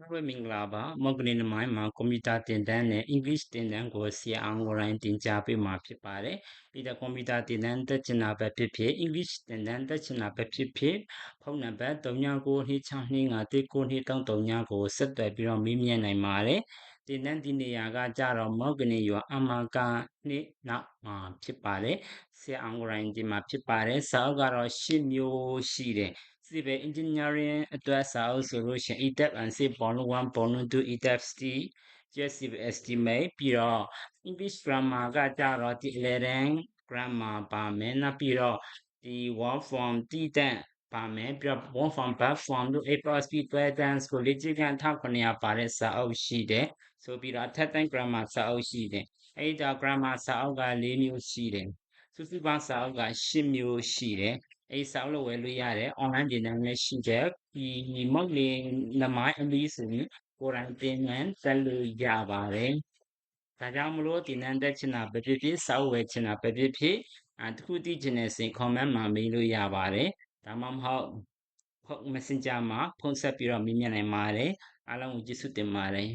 အားလုံးပဲမင်္ဂလာပါမော်ဂလင်နမိုင်းမှာကွန်ပျူတာသင်တန်းနဲ့ English သင်တန်းကိုဆရာအောင်ကိုယ်တိုင်သင်ကြားပေးမှာဖြစ်ပါတယ်ပြီးတော့ကွန်ပျူတာသင်တန်းတက်ချင်တာပဲဖြစ်ဖြစ် English သင်တန်းတက်ချင်တာပဲဖြစ်ဖြစ်ဖုန်းနံပါတ်3992592339ကိုဆက်သွယ်ပြီးတော့မေးမြန်းနိုင်ပါတယ်သင်တန်းဒီနေရာကကြတော့မော်ဂလင်ရွာအမကာနှစ်နောက်မှာဖြစ်ပါတယ်ဆရာအောင်ကိုယ်တိုင်ဒီမှာဖြစ်ပါတယ်စာအုပ်ကတော့၈မျိုးရှိတယ် civil engineering အတွက်စာအုပ်ဆိုလို့ရှိရင် ETAP and C ဘောလုံး1ဘောလုံး2 ETAP ST yes civil estimate ပြီးတော့ English grammar ကကြတော့ဒီ11 grammar ပါမယ်နောက်ပြီးတော့ဒီ word form တည်တဲ့ပါမယ်ပြီးတော့ word form verb form တို့ A plus B presence ကိုလေ့ကျင့်ခန်း1900ပါတဲ့စာအုပ်ရှိတယ်ဆိုပြီးတော့အထက်တန်း grammar စာအုပ်ရှိတယ်အဲဒီတော့ grammar စာအုပ်က၄မျိုးရှိတယ်စုစုပေါင်းစာအုပ်က၈မျိုးရှိတယ် အဲ့စာအုပ်လို့ဝယ်လို့ရတယ် online သင်တန်းလည်းရှိတယ်ဒီမော့လီနမိုင်းအလီဆိုရင်ကိုယ်တိုင်သင်တန်းတက်လို့ရပါတယ်ဒါကြောင့်မလို့သင်တန်းတက်ချင်တာပဲဖြစ်ဖြစ်စာအုပ်ဝယ်ချင်တာပဲဖြစ်ဖြစ်အဲတခုသိချင်တဲ့စင် comment မှာမေးလို့ရပါတယ်ဒါမှမဟုတ်ဖုန်း messenger မှာဖုန်းဆက်ပြီးတော့မေးမြန်းနိုင်ပါတယ်အားလုံးကိုကျေးဇူးတင်ပါတယ်